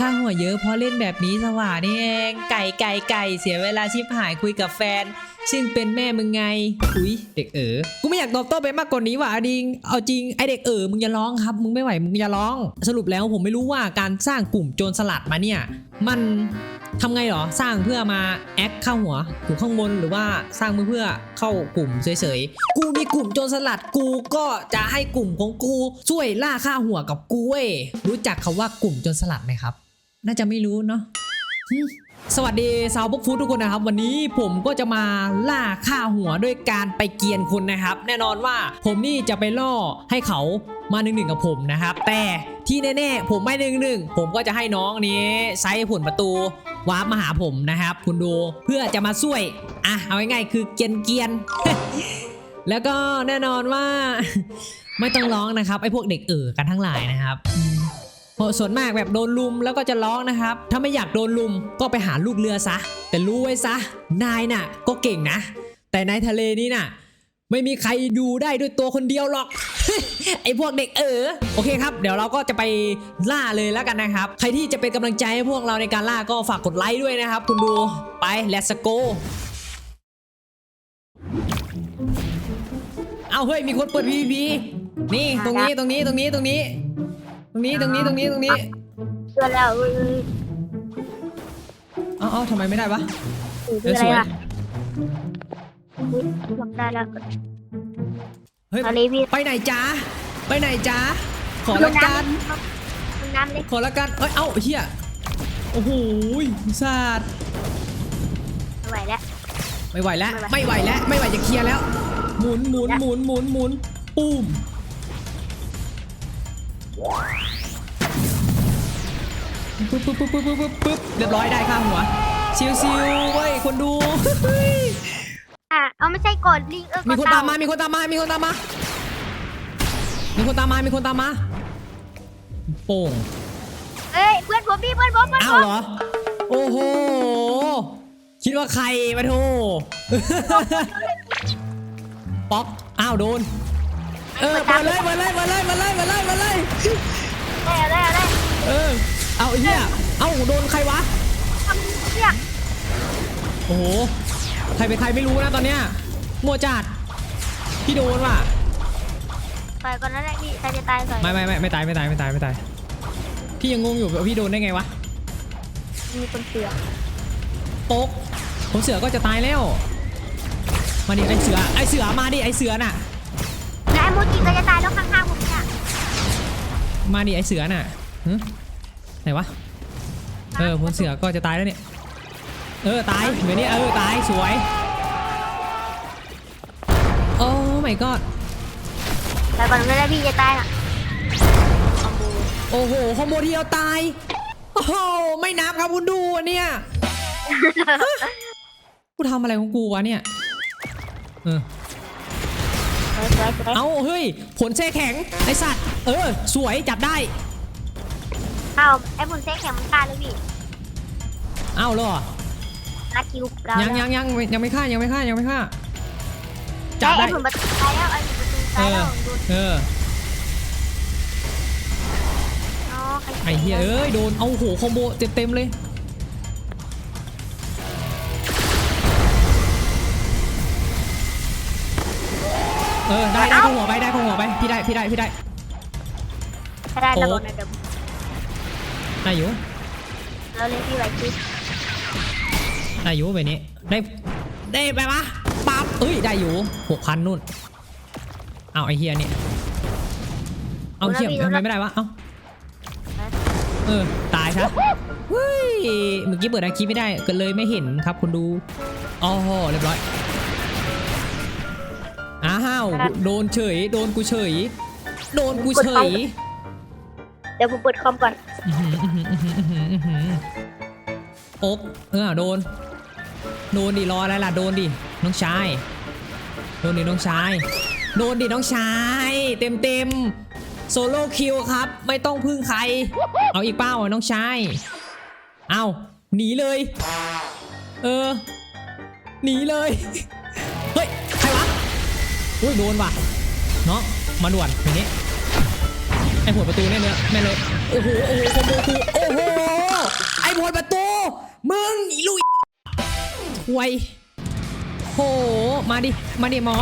ข้าหัวเยอะเพราะเล่นแบบนี้สว่านี่เองไก่ไก่ไก่เสียเวลาชิบหายคุยกับแฟน ซึ่งเป็นแม่มึงไง อุ้ยเด็กเอ๋อกูไม่อยากตอบโต้ไปมากกว่านี้ว่ะอดิงเอาจริงไอเด็กเอ๋อมึงอย่าร้องครับ มึงไม่ไหวมึงอย่าร้อง สรุปแล้วผมไม่รู้ว่าการสร้างกลุ่มโจรสลัดมาเนี่ยมันทำไงหรอสร้างเพื่อมาแอคเข้าหัวอยู่ข้างบนหรือว่าสร้างเพื่อเข้ากลุ่มเฉยๆกูมีกลุ่มโจรสลัดกูก็จะให้กลุ่มของกูช่วยล่าค่าหัวกับกูเว้ยรู้จักคาว่ากลุ่มโจรสลัดไหมครับ น่าจะไม่รู้เนาะหึสวัสดีสาวพวกฟูดทุกคนนะครับ วันนี้ผมก็จะมาล่าค่าหัวด้วยการไปเกียนคุณนะครับ แน่นอนว่าผมนี่จะไปล่อให้เขามาหนึ่งหนึ่งกับผมนะครับ แต่ที่แน่ๆผมไม่หนึ่งหนึ่งผมก็จะให้น้องนี้ไซส์ผลประตูวาร์ปมาหาผมนะครับ คุณดูเพื่อจะมาช่วยอะเอาง่ายๆคือเกียนเกียนๆแล้วก็แน่นอนว่า ไม่ต้องร้องนะครับไอ้พวกเด็กเอ๋อกันทั้งหลายนะครับอืมเพราะ ส่วนมากแบบโดนลุมแล้วก็จะร้องนะครับ ถ้าไม่อยากโดนลุมก็ไปหาลูกเรือซะ แต่รู้ไว้ซะ นายน่ะ ก็เก่งนะ แต่ในทะเลนี้น่ะ ไม่มีใครดูได้ด้วยตัวคนเดียวหรอกไอพวกเด็กเออโอเคครับ เดี๋ยวเราก็จะไปล่าเลยแล้วกันนะครับ ใครที่จะเป็นกำลังใจให้พวกเราในการล่าก็ฝากกดไลค์ด้วยนะครับ คุณดูไป let's go เอาเฮ้ยมีคนเปิด PVP นี่ตรงนี้ตรงนี้ตรงนี้ตรงนี้ ตรงนี้ตรงนี้ตรงนี้ตรงนี้เกินแล้วอุ้ยเอ้าเอ้าทำไมไม่ได้วะอุ้ยเอคือออะไรสวยล่ะอุ้ยทำได้แล้วเฮ้ยตอนนี้พี่ไปไหนจ้าไปไหนจ้าขอละกันลงน้ำเลยขอละกันเอ้ยเอ้าเฮียโอ้โหซาดไม่ไหวแล้ว ไม่ไหวแล้วไม่ไม่ไหไหววแล้วไม่ไหวจะเคลียร์แล้ว หมุนหมุนหมุนหมุนหมุนปุ้ม ปึ๊บปึ๊บปึ๊บปึ๊บปึ๊บปึ๊บเรียบร้อยได้ข้างหัวซิวซิวเว้ยคนดู อะเอาไม่ใช่กดลิงเออมีกคดนเต่าตามมา มีคนตามมา มีคนตามมา มีคนตามมา มีคนตามมา โป่ง เอ้ยเพื่อนผมพี่เพื่อนผมเพื่อนอ้าผวมเหรอ โอ้โห คิดว่าใครมาโทป๊อก อ้าวโดน เออเปิดเลยเปิดเลยเปิดเลยเปิดเลยเปิดเลยเปิดเลยได้ได้ได้เออ เอาไอ้เหี้ยเอ้าโดนใครวะทำเรียกโอ้โห ใครเป็นใครไม่รู้นะตอนเนี้ยมัวจัดพี่โดนว่ะต่อยก่อนนั่นแหละพี่ใครจะตายก่อนไม่ไม่ไม่ไม่ตายไม่ตายไม่ตายไม่ตาย พี่ยังงงอยู่ว่าพี่โดนได้ไงวะ มีคนเสือกโป๊กผมเสือก็จะตายแล้ว มาดิไอเสือไอเสือมาดิไอเสือน่ะ และไอ้มูจิก็จะตายแล้วข้างๆผมเนี่ยมาดิไอเสือน่ะหึไหนวะ เออพลเสือก็จะตายแล้วเนี่ย เออตายเดี๋ยวนี้เออตายสวย โอ้ my god แต่ก่อนนั่นแหละพี่จะตายน่ะคอมโบโอ้โหคอมโบเดียวตาย โอ้โห ไม่นับครับคุณดูอันเนี่ยฮะกูทำอะไรของกูวะเนี่ย เออ สวยสวยสวยเอาเฮ้ย ผลแช่แข็งไอสัตว์ เออ สวยจับได้เข้าไอ้ผลเซ็กแข็งมันตายเลยพี่เอาแล้วเหรอนัดคิวเรายังยัยังยังยังไม่ฆ่ายังไม่ฆ่ายังไม่ฆ่าไอ้จับได้ผลประตูตายแล้วไอ้ผลประตูเอตายแล้อวโดนเอออ๋อใครไอเฮียเอ้ยโดนเอาโหคอมโบเต็มเต็มๆเลย เออได้ได้เข้าหัวไปได้เข้าหัวไปพี่ได้พี่ได้พี่ได้ถ้าได้ระโอ้เบิดนะเดี๋ยวได้อยู่เราเล่นพี่ไว้คิดได้อยู่แบบนี้ได้ได้ไปปะปั๊บเอ้ยได้อยู่หกพันนู่นเอาไอเฮียเนี่ยเอาเฮียทำไมไม่ได้วะเอาเออตายซะเฮ้ยเมื่อกี้เปิดอาคีไม่ได้ก็เลยไม่เห็นครับคุณดูอ๋อเรียบร้อยอ้าวโดนเฉย โดนกูเฉย โดนกูเฉย เดี๋ยวผมเปิดคอมก่อนอื้อหืออื้อหืออื้อหืออื้อหือโอ๊กเออโดน โดนดิรออะไรล่ะโดนดิน้องชาย โดนดิน้องชาย โดนดิน้องชาย เต็มเต็มโซโล่คิวครับ ไม่ต้องพึ่งใคร เอาอีกเป้าอะน้องชาย เอาหนีเลย เออ หนีเลย เฮ้ยใครวะ อุ้ยโดนว่ะเนาะมาด่วนอย่างนี้ไอหัวประตูเนี่ยเนี่ยแม่นเลยโอ้โหโอ้โหคอมโบคูโอ้โหดประตูมึงอีลุยถวยโหมาดิมาดิหมอ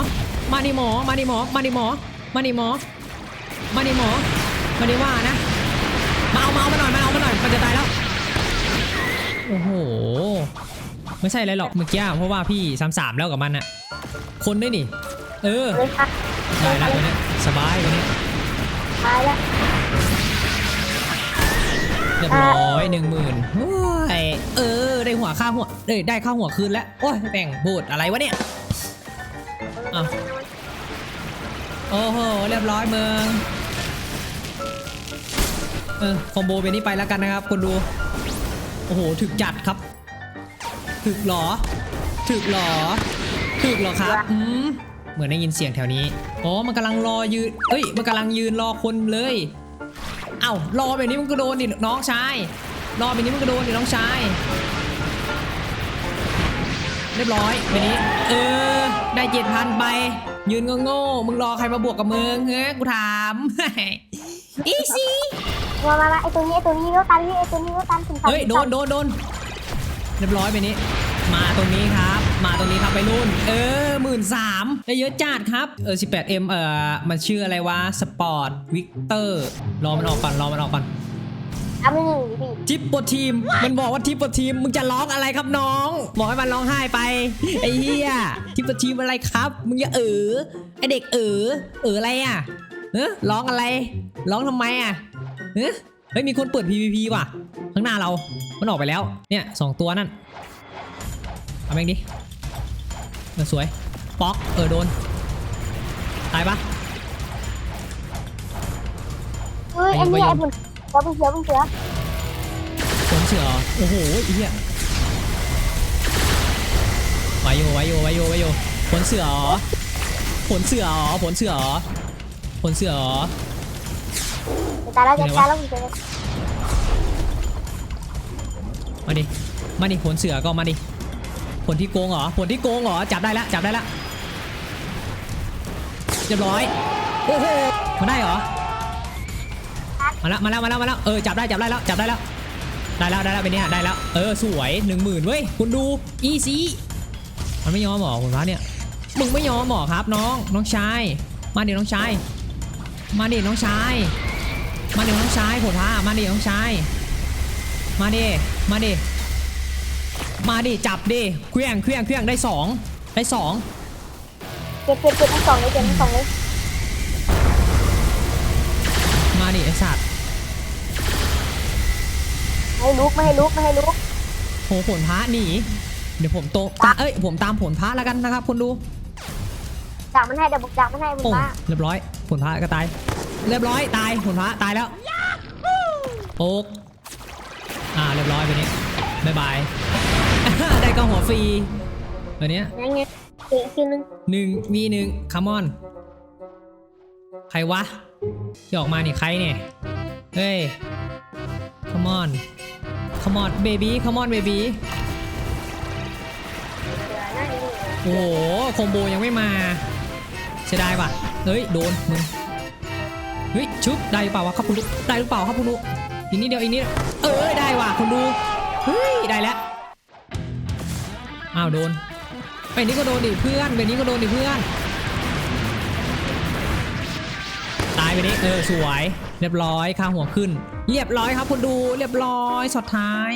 มาดิหมอมาดิหมอมาดิหมอมาดิหมอมาดิหมอมาดิว่านะมาเอามาเอามาหน่อยมาเอามาหน่อยมันจะตายแล้วโอ้โหไม่ใช่อะไรหรอกเมื่อกี้เพราะว่าพี่สามสามแล้วกับมันอะคนด้วยนี่ เออเลยค่ะได้แล้ววันนี้สบายวันนี้ตายแล้วเรียบร้อยหนึ่งหมื่นเออ ได้หัวค่าหัวเอ้ยได้ค่าหัวคืนแล้ว โอ้ยแบ่งบูดอะไรวะเนี่ยอ้าวโอ้โห เรียบร้อยเมืองเออคอมโบเป็นนี้ไปแล้วกันนะครับคนดู โอ้โห ถึกจัดครับ ถึกเหรอ ถึกเหรอ ถึกเหรอครับ อืม เหมือนได้ยินเสียงแถวนี้อ๋อมันกำลังรอยืนเอ้ยมันกำลังยืนรอคนเลยเอ้ารอแบบนี้มันก็โดนดิน้องชายรอแบบนี้มันก็โดนดิน้องชายเรียบร้อยแบบนี้ เออ ได้เจ็ดพันไป ยืนโง่ๆมึงรอใครมาบวกกับมึงเฮ้ยกูถามอีซี่มามามาไอตัวนี้ไอตัวนี้ก็ตันพี่ไอตัวนี้ก็ตันถึงสามเฮ้ยโดนโดนโดนเรียบร้อยไปนี้ มาตรงนี้ครับ มาตรงนี้ครับไปนู่น เออหมื่นสามได้เยอะจัดครับ เออ 18M เออมันชื่ออะไรวะ สปอร์ต วิกเตอร์ รอมันออกก่อน รอมันออกก่อนเอาไม่หนึ่งพี่ทิปโปรทีม มันบอกว่าทิปโปรทีม มึงจะร้องอะไรครับน้อง บอกให้มันร้องไห้ไป ไอ้เหี้ย ทิปโปรทีมอะไรครับ มึงอย่าเออไอเด็กเออเอออะไรอะเฮ้ร้องอะไร ร้องทำไมอะเฮ้เฮ้ย มีคนเปิด PVP ว่ะ ข้างหน้าเรา มันออกไปแล้ว เนี่ยสองตัวนั่น เอาแม่งดิเออสวย ป๊อก เออโดน ตายปะ เฮ้ยไอเนี่ยไอบุญเสือบุญเสือบุญเสือผลเสือเหรอโอ้โหไอ้เหี้ยไวโยไวโยไวโยไวโยผลเสือเหรอผลเสือเหรอผลเสือเหรอผลเสือเหรอ จะตายแล้วจะตายแล้วบุญเสือมาดิ มาดิผลเสือก็มาดิ ผลที่โกงเหรอผลที่โกงเหรอจับได้แล้วจับได้แล้วเรียบร้อยโอ้โหมาได้เหรอมาแล้วมาแล้วมาแล้วมาแล้วเออจับได้จับได้แล้วจับได้แล้วได้แล้วได้แล้วเป็นเนี้ยได้แล้วเออสวยหนึ่งหมื่นเว้ยคุณดูอีซีมันไม่ยอมหรอคุณพระเนี่ยมึงไม่ยอมหรอครับน้องน้องชายมาเดิน้องชายมาเดิน้องชายมาเดิน้องชายผลพระมาเดิน้องชายมาดิมาดิ มาดิ จับดิเครื่องเครื่องเครื่องได้สองได้สองเจ็บเจ็บเจ็บทั้งสองเลยเจ็บทั้งสองเลยมาดิไอสัตว์ไม่ให้ลุกไม่ให้ลุกไม่ให้ลุกโหผลพระหนีเดี๋ยวผมโตตาเอ้ยผมตามผลพระแล้วกันนะครับคุณดูดักมันให้เดี๋ยวบุกดักมันให้บุญโอ้มาเรียบร้อยผลพระก็ตาย เรียบร้อยตายผลพระตายแล้วโอ๊กอ่าเรียบร้อยไปนี้บ๊ายบายได้ กล้องหัวฟรีวันนี้ยอย่างเงี้ยอีกทีนึงหนึ่งวีหนึ่งคัมอน ใครวะที่ออกมานี่ใครเนี่ย เฮ้ยคัมอนคัมอนเบบี้คัมอนเบบี้เสือนั่นนี่โอ้โหคอมโบยังไม่มาเสียดายป่ะเฮ้ยโดนมึงเฮ้ยชุบได้หรือเปล่าวะครับคุณดูได้หรือเปล่าครับคุณดูอีกนิดเดียวอีกนิดเออได้ว่ะคุณดูเฮ้ยได้แล้ว อ้าวโดนไปนี้ก็โดนดิเพื่อนไปนี้ก็โดนดิเพื่อน ตายไปนี้เออสวย เรียบร้อยค่าหัวขึ้น เรียบร้อยครับคุณดูเรียบร้อยสุดท้าย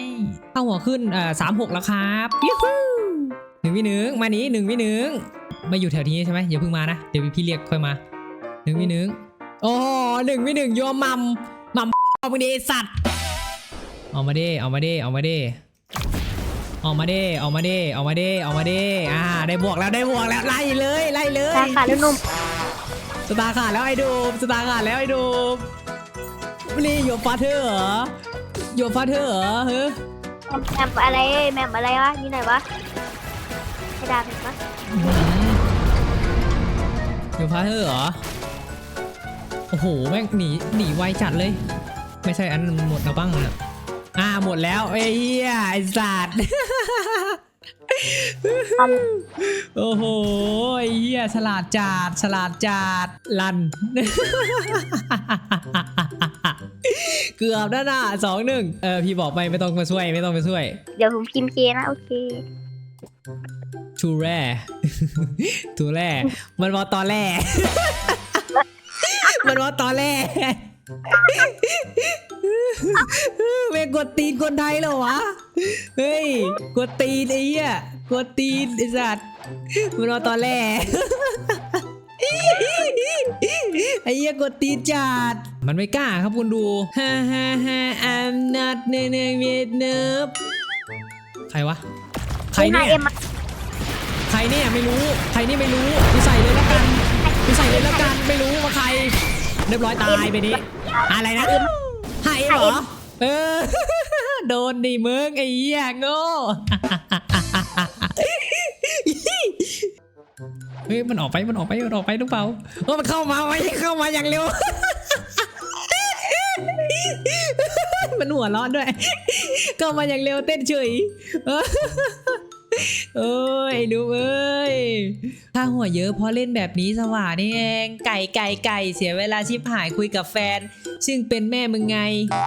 ค่าหัวขึ้นเอ่อสามหกแล้วครับยูฮูหนึ่งวิหนึ่งมานี้หนึ่งวิหนึ่งไม่อยู่แถวนี้ใช่ไหมอย่าเพิ่งมานะเดี๋ยวพี่เรียกค่อยมาหนึ่งวิหนึ่งโอ้หนึ่งวิหนึ่งโยมมัมมัมมึงดีไอ้สัตว์เอามาดิเอามาดิเอามาดิ เอามาดิเอามาดิเอามาดิเอามาดิอ่า ได้บวกแล้วได้บวกแล้วไล่เลยไล่เลยตาขาดแล้วนุ่มสตาร์ขาดแล้วไอ้ดูมสตาร์ขาดแล้วไอ้ดูมนี่โยฟาเธอร์เหรอโยฟาเธอร์เหรอเฮ้ยแมมอะไรแมมอะไรวะนี่ไหนวะให้ดาบเห็นปะโยฟาเธอร์เหรอโอ้โหแม่งหนีหนีไวจัดเลย ไม่ใช่อันนั้นหมดแล้วบ้างนะ อ่าหมดแล้วไอ้เหี้ยไอ้สัตว์ตันโอ้โหไอ้เหี้ยฉลาดจัดฉลาดจัดลัน เกือบแล้วนะสองหนึ่งเออพี่บอกไปไม่ต้องมาช่วยไม่ต้องมาช่วย เดี๋ยวผมพิมพ์เคนะโอเค ทูแร่ ทูแร่ มันว่าตอนแรกมันว่าตอนแรก เม่งกดตีนคนไทยเหรอวะ เฮ้ย กดตีนไอ้เหี้ยกดตีนไอ้สัตว์มันว่าตอนแรกไอ้เหี้ยกดตีนจัด มันไม่กล้าครับคุณดูฮ่าฮ่าฮ่า I'm not เนเนเวียดเนิบใครวะ ใครเนี่ยเอ็มใครเนี่ยไม่รู้ ใครนี่ไม่รู้กูใส่เลยแล้วกันกูใส่เลยแล้วกัน ไม่รู้ว่าใคร เรียบร้อยตายไปนี้ อะไรนะ หายเหรอ เออ โดนดิมึงไอ้เหี้ยโง่ เฮ้ยมันออกไปมันออกไปมันออกไปหรือเปล่าเออมันเข้ามาไว้เข้ามาอย่างเร็ว มันหัวเร้อนด้วย เข้ามาอย่างเร็วเต้นเฉยเออ เอ้ยดูเอ้ยถ้าหัวเยอะเพราะเล่นแบบนี้สว่านี่เองไก่ไก่ไก่เสียเวลาชิบหายคุยกับแฟน ซึ่งเป็นแม่มึงไง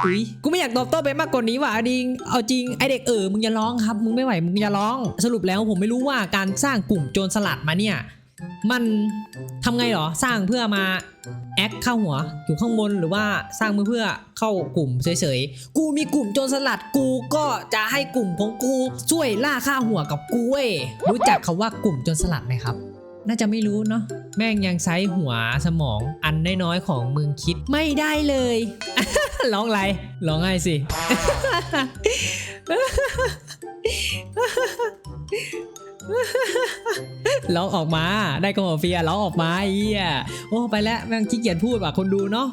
อุ้ยกูไม่อยากตอบโต้ไปมากกว่านี้ว่ะอดิงเอาจริงไอเด็กเออมึงอย่าร้องครับ มึงไม่ไหวมึงอย่าร้อง สรุปแล้วผมไม่รู้ว่าการสร้างกลุ่มโจรสลัดมาเนี่ย มันทำไงหรอสร้างเพื่อมาแอคเข้าหัวอยู่ข้างบนหรือว่าสร้างเพื่อเข้ากลุ่มเฉยๆ กูมีกลุ่มโจรสลัดกูก็จะให้กลุ่มของกูช่วยล่าค่าหัวกับกูเว้ยรู้จักคาว่ากลุ่มโจรสลัดไหมครับ น่าจะไม่รู้เนาะแม่งยังใช้หัวสมองอันน้อยๆของมึงคิดไม่ได้เลยร้องไรร้องไห้สิ ร้องออกมาได้ก็หัวเฟียร้องออกมาไอ้เหี้ยโอ้ไปแล้วแม่งขี้เกียจพูดว่ะคนดูเนาะ